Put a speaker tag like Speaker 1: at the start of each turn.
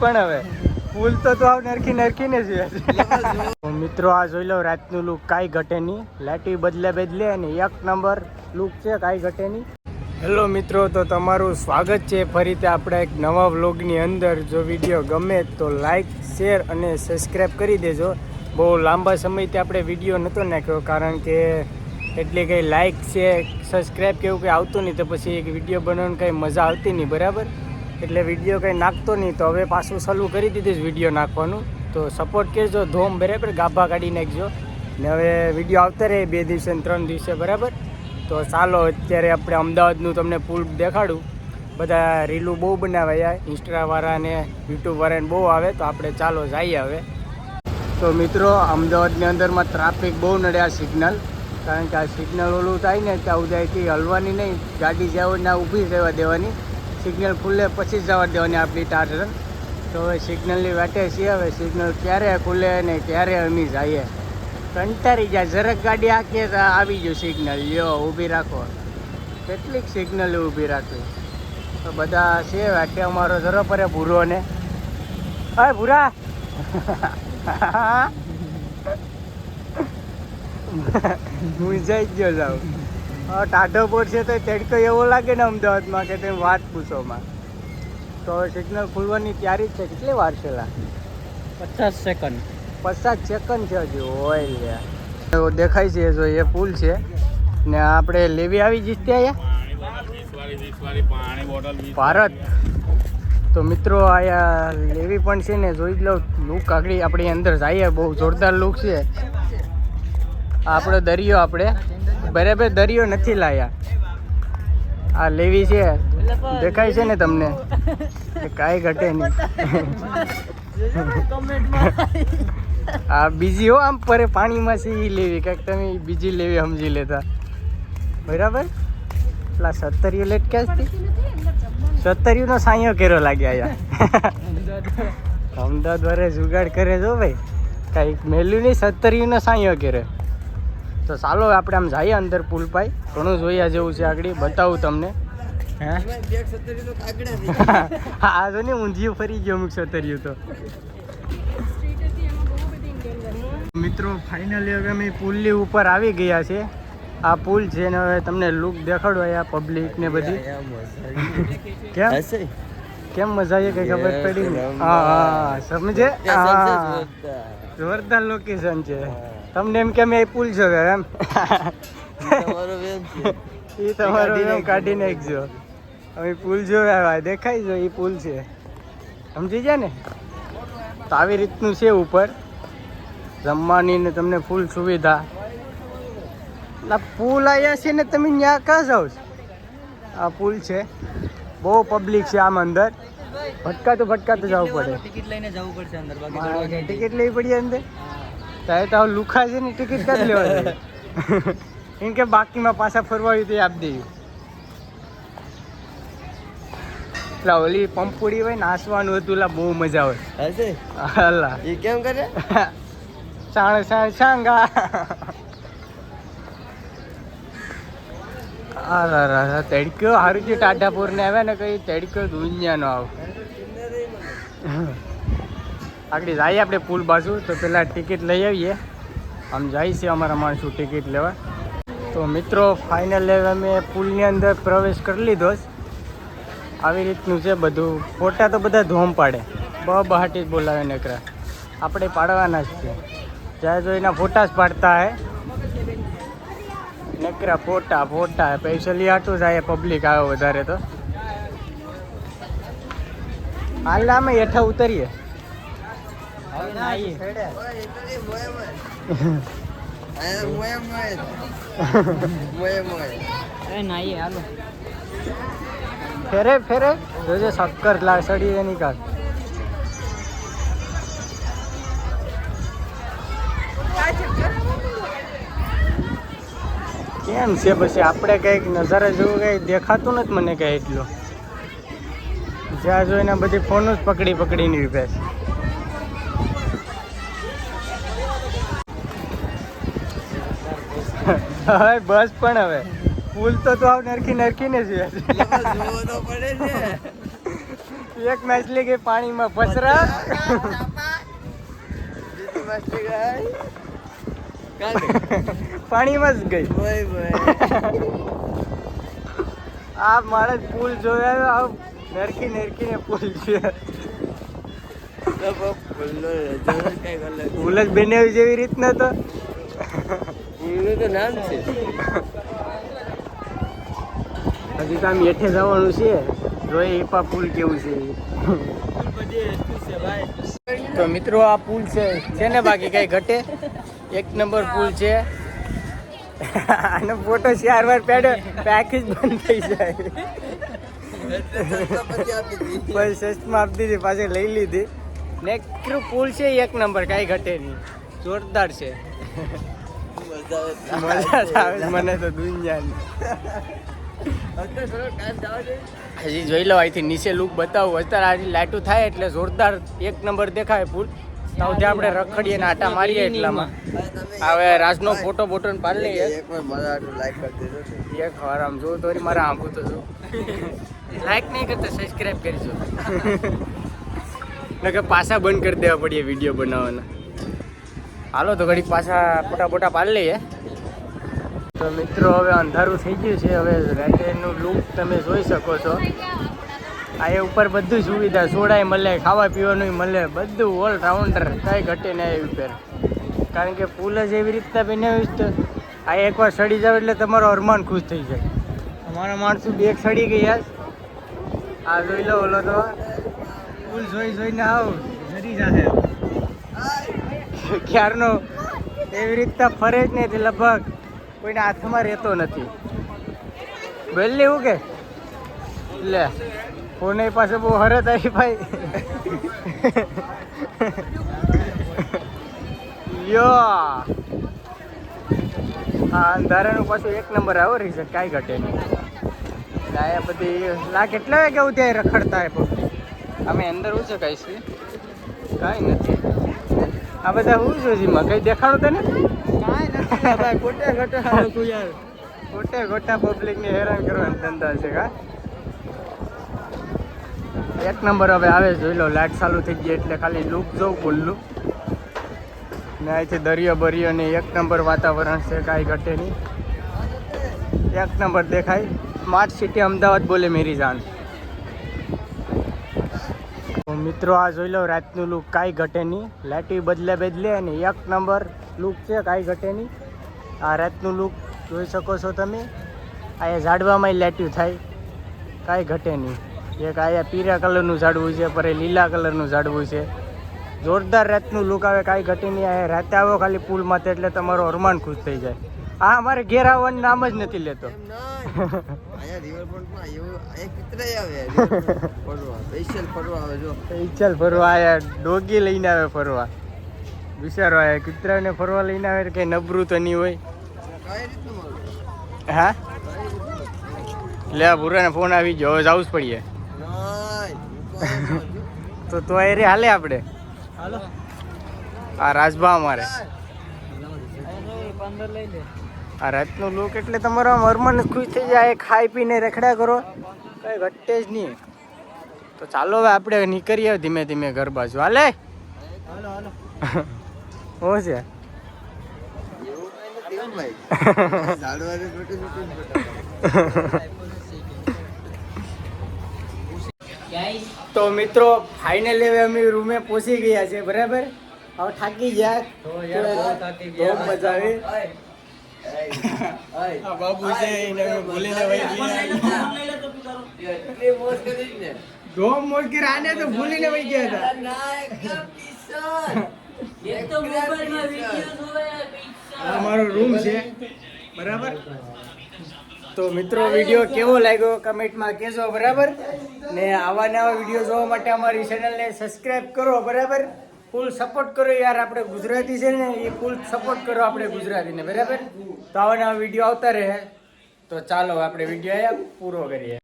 Speaker 1: પણ હવે. ફૂલ તો તો આવ નરખી નરખીને જ મિત્રો, આ જોઈ લો, રાતનું લુક કાંઈ ઘટે નહીં. લાટી બદલે બદલે અને એક નંબર લુક છે, કાંઈ ઘટે નહીં. હેલો મિત્રો, તો તમારું સ્વાગત છે. ફરીથી આપણા એક નવા વ્લોગની અંદર. જો વીડિયો ગમે તો લાઇક, શેર અને સબસ્ક્રાઈબ કરી દેજો. બહુ લાંબા સમયથી આપણે વીડિયો નહોતો નાખ્યો, કારણ કે એટલે કંઈ લાઇક છે સબસ્ક્રાઈબ કેવું કંઈ આવતું નહીં, તો પછી એક વીડિયો બનાવવાની કંઈ મજા આવતી નહીં, બરાબર? એટલે વીડિયો કંઈ નાખતો નહીં, તો હવે પાછું સલું કરી દીધું જ વીડિયો નાખવાનું. તો સપોર્ટ કરજો, ધોમ બરાબર, ગાભા કાઢી નાખજો. ને હવે વીડિયો આવતા રહે બે દિવસે ને ત્રણ દિવસે, બરાબર? તો ચાલો, અત્યારે આપણે અમદાવાદનું તમને પુલ દેખાડું. બધા રીલું બહુ બનાવ્યા ઇન્સ્ટાવાળા ને યુટ્યુબવાળાને બહુ આવે, તો આપણે ચાલો જઈએ હવે. તો મિત્રો, અમદાવાદની અંદરમાં ટ્રાફિક બહુ નડ્યા સિગ્નલ કારણ કે આ સિગ્નલ ઓલું થાય ને, ત્યાં ઉદાયથી હલવાની નહીં, ગાડી જાવ ના ઊભી રહેવા દેવાની. સિગ્નલ ખુલે પછી જ જવા દેવાની આપણી ટાટર તો હવે સિગ્નલની વાટે છીએ, હવે સિગ્નલ ક્યારે ખુલે ને ક્યારે અમે જઈએ. કંટાળી જાય જરાક ગાડી આખીએ તો આવી ગયું સિગ્નલ. લ્યો, ઊભી રાખો. કેટલીક સિગ્નલ ઊભી રાખવી તો બધા છે, વાટે અમારો જરો પરે ભૂરો ને હા ભૂરા! હું જઈ ગયો જાઉં. ટાઢો પડશે તો તડકો એવો લાગે ને અમદાવાદમાં કે તમે વાત પૂછોમાં તો સિગ્નલ ખુલવાની તૈયારી જ છે. કેટલી વાર છે લા?
Speaker 2: પચાસ સેકન્ડ
Speaker 1: પચાસ સેકન્ડ છે હજુ હોય લે. દેખાય છે જો એ પુલ છે. ને આપણે લેવી આવી જઈશ ત્યાં ભારત. તો મિત્રો આયા લેવી પણ છે ને જોઈ જ લો લુક આગળ આપણી અંદર જાય બહુ જોરદાર લુક છે. આપણો દરિયો આપણે. બરાબર, દરિયો નથી લાયા. આ લેવી છે. દેખાય છે ને તમને? કાંઈ ઘટે નહીં. આ બીજી હો, આમ પરે પાણીમાં છે એ લેવી. કાંઈક તમે બીજી લેવી સમજી લેતા. બરાબર? પેલા સત્તરીઓ લેટ ક્યાં હતી સત્તરીઓનો સાયો કેરો લાગ્યા આયા. અમદાવાદ વારે જુગાડ કરે જો ભાઈ. કાંઈક મેલ્યું નહીં, સત્તરીઓનો સાયો કરે તો ચાલો આપણે આમ જઈએ અંદર પુલ પાઈ. ઘણું જોયા જેવું છે આગળ. બતાવું તમને. હે? જો ને ઊંધિયું ફરી ગયો અમુક સતરિયું તો. મિત્રો ફાઇનલી હવે અમે પુલની ઉપર આવી ગયા છે. આ પુલ છે ને હવે તમને લુક દેખાડો આ પબ્લિક ને બધી. કેમ? કેમ મજા આવી? કઈ ખબર પડી? હા હા સમજે? જોરદાર. લોકેશન છે. તમને એમ કે મેં પુલ છો એમ? એ તમારો એમ કાઢી નાખજો હવે પુલ જોયા દેખાય જો એ પુલ છે. સમજી ગયા ને? તો આવી રીતનું છે ઉપર. જમવાની ને તમને ફૂલ સુવિધા. ના પુલ આવ્યા છે ને તમે ત્યાં ક્યાં જાઓ છો? આ પુલ છે. બહુ પબ્લિક છે આમ અંદર. ભટકાતું ભટકાતું જવું પડે.
Speaker 2: ટિકિટ લઈને જવું પડશે અંદર
Speaker 1: ટિકિટ લેવી પડી અંદર. તારે તો લુખા છે ને ટિકિટ કરી લેવા એમ કે બાકીમાં પાછા ફરવા હોય તો આપી દેવું પેલા ઓલી પંપુડી હોય નાસવાનું હતું એટલે બહુ મજા આવે. હલા.
Speaker 2: એ કેમ કરે?
Speaker 1: સાણ સાણ સાંગા અરે અરે તડક્યો સારું છે ટાટાપુર ને આવે ને કઈ તડક્યો દુનિયાનો આવ. આગળ જઈએ આપણે પુલ બાજુ. તો પહેલાં ટિકિટ લઈ આવીએ. આમ જાય છે અમારા માણસો ટિકિટ લેવા. તો મિત્રો ફાઇનલ અમે પુલની અંદર પ્રવેશ કરી લીધો આવી રીતનું છે બધું. ફોટા તો બધા ધોમ પાડે. બ બહાટી જ બોલાવે નકરા. આપણે પાડવાના જ છે. જ્યાં જોઈના ફોટા જ પાડતા હે. નકરા ફોટા ફોટા. પૈસા લઈ આટું જાય પબ્લિક આવે વધારે તો. હાલ અમે હેઠા ઉતરીએ હવે નાઈએ.
Speaker 2: એ નાઈએ હાલો
Speaker 1: ફેરે ફેરે. જોજે શક્કર લાસડી એની કાઢ કેમ છે પછી? આપણે કંઈક નજારા જેવું કંઈ દેખાતું નથી મને કંઈ એટલું. જ્યાં જોઈને બધી ફોન જ પકડી પકડીને ઉભે છે. હવે બસ પણ હવે. પુલ તો તો આવ નરખી નરખીને જ છે. એક માછલી ગઈ પાણીમાં ફસરા
Speaker 2: કાલે
Speaker 1: પાણીમાં જ ગઈ. આ મારે પુલ જોયા આ નરકી નરકીને પુલ
Speaker 2: અલગ.
Speaker 1: પુલ જ બનાવી જેવી રીતના તો.
Speaker 2: તો નામ છે.
Speaker 1: હજી તો આમ હેઠે જવાનું છે. જોઈએ એપા પુલ કેવું છે. તો મિત્રો, આ પુલ છે. છે ને બાકી કઈ ઘટે? એક નંબર પુલ છે. આનો ફોટો ચાર વાર પેડ્યો પેકેજ બંધ થઈ જાય.
Speaker 2: પછી
Speaker 1: સસ્તમાં આપી દીધી, પાછી લઈ લીધી. નેક્સ્ટ પુલ છે, એક નંબર. કાંઈ ઘટે નહીં. જોરદાર છે.
Speaker 2: મજા આવે
Speaker 1: મને તો દુનિયાની. હજી જોઈ લો અહીંથી નીચે લુક બતાવું. અત્યારે આજે લાઈટું થાય એટલે જોરદાર એક નંબર દેખાય પુલ ત્યાં આપણે રખડીએ ને આટા મારીએ એટલામાં. હવે રાજનો ફોટો બોટો ને પાડી લઈએ.
Speaker 2: એક વાર
Speaker 1: આમ જોઉં તો મારા આંખું તો જો. લાઈક નહીં કરતા સબસ્ક્રાઈબ કરજો. નકર પાછા બંધ કરી દેવા પડીએ વીડિયો બનાવવાના. હાલો તો ઘડી પાછા ફોટા પોટા પાડી લઈએ. તો મિત્રો હવે અંધારું થઈ ગયું છે, હવે રાત્રેનું લુક તમે જોઈ શકો છો. આ એ ઉપર બધું સુવિધા, સોડાય મળે, ખાવા પીવાનું મળે, બધું ઓલ રાઉન્ડર કાંઈ ઘટે નહીં એ ઉપર. કારણ કે પુલ જ એવી રીતના બનાવ્યું તો આ એકવાર સડી જાવ એટલે તમારો અરમાન ખુશ થઈ જાય. અમારા માણસો બેગ સડી ગયા. આ જોઈ લો ઓલો તો. પુલ જોઈ જોઈને આવ. જરી જાહે ક્યારનો એવી રીતના ફરે જ નહીં લગભગ કોઈના હાથમાં રહેતો નથી. બોલ લેવું કે? લે, કોને પાસે બહુ હરત આવી ભાઈ? યો. હા અંધારાનું પાછું એક નંબર આવો રીઝન કાંઈ ઘટે નહીં. લાયા બધી લા કેટલા વાગે આવું ત્યાં રખડતા હે અમે અંદર હું છે કાંઈ છે કાંઈ નથી. આ બધા હું છું જીમાં કંઈ દેખાડો તને?
Speaker 2: ખોટે ખોટા
Speaker 1: ખોટે ખોટા પબ્લિકને હેરાન કરવાનો ધંધા છે કા એક નંબર હવે આવે જોઈ લો લાઈટ ચાલુ થઈ ગઈ એટલે ખાલી લુક જોઉં ખુલ્લું. ને અહીંથી દરિયો બરિયો ને એક નંબર વાતાવરણ છે કાંઈ ઘટે નહીં. એક નંબર દેખાય. સ્માર્ટ સિટી અમદાવાદ બોલે મેરી જાન. મિત્રો આ જોઈ લો રાતનું લુક કાંઈ ઘટે નહીં. લાઇટી બદલે બદલે અને એક નંબર લુક છે, કાંઈ ઘટે નહીં. આ રાતનું લુક જોઈ શકો છો તમે. આ ઝાડવામાં લાઇટ્યું થાય. કાંઈ ઘટે નહીં. એક આ પીળા કલરનું ઝાડવું છે, પર એ લીલા કલરનું ઝાડવું છે. જોરદાર રાતનું લુક આવે, કાંઈ ઘટે નહીં. આ રાતે આવો ખાલી પુલ માથે એટલે તમારો અરમાન ખુશ થઈ જાય. આ અમારે ઘેર આવવાનું નામ જ નથી લેતો.
Speaker 2: ફરવા
Speaker 1: આયા ડોગી લઈને આવે ફરવા. વિચારો આયા કૂતરાને ફરવા લઈને આવે કંઈ નબરું તો નહીં હોય?
Speaker 2: કઈ રીતનું મળે?
Speaker 1: હા? લે આ ભૂરાને ફોન આવી ગયો હવે જવું જ પડીએ. તો તો એ રે હાલે આપણે
Speaker 2: હાલો.
Speaker 1: આ રાજભા અમારે.
Speaker 2: પંદર લઈ લે.
Speaker 1: આ રાતનું લુક એટલે તમારો જ ખુશ થઈ જાય ખાઈ પીને રખડા કરો. કઈ ઘટે જ નહીં. તો ચાલો હવે આપણે નીકળીએ ધીમે ધીમે ઘર બાજુ. હાલે? શું છે? તો મિત્રો ફાઇનલી હવે અમે રૂમે પહોંચી ગયા છે બરાબર? હવે થાકી ગયા. મજા આવી. આ બાબુ છે એને અમે વહી ગોમ મોજ રાને તો ભૂલીને વહી ગયા હતા. આ મારો રૂમ છે. બરાબર? તો મિત્રો વીડિયો કેવો લાગ્યો કમેન્ટમાં કહેજો બરાબર? ને આવા નવા વીડિયો જોવા માટે અમારી ચેનલને સબસ્ક્રાઇબ કરો બરાબર? ફૂલ સપોર્ટ કરો યાર, આપણે ગુજરાતી છે ને, એ ફૂલ સપોર્ટ કરો આપણે ગુજરાતીને, બરાબર? તો આવા વીડિયો આવતા રહે. તો ચાલો, આપણે વીડિયો પૂરો કરીએ.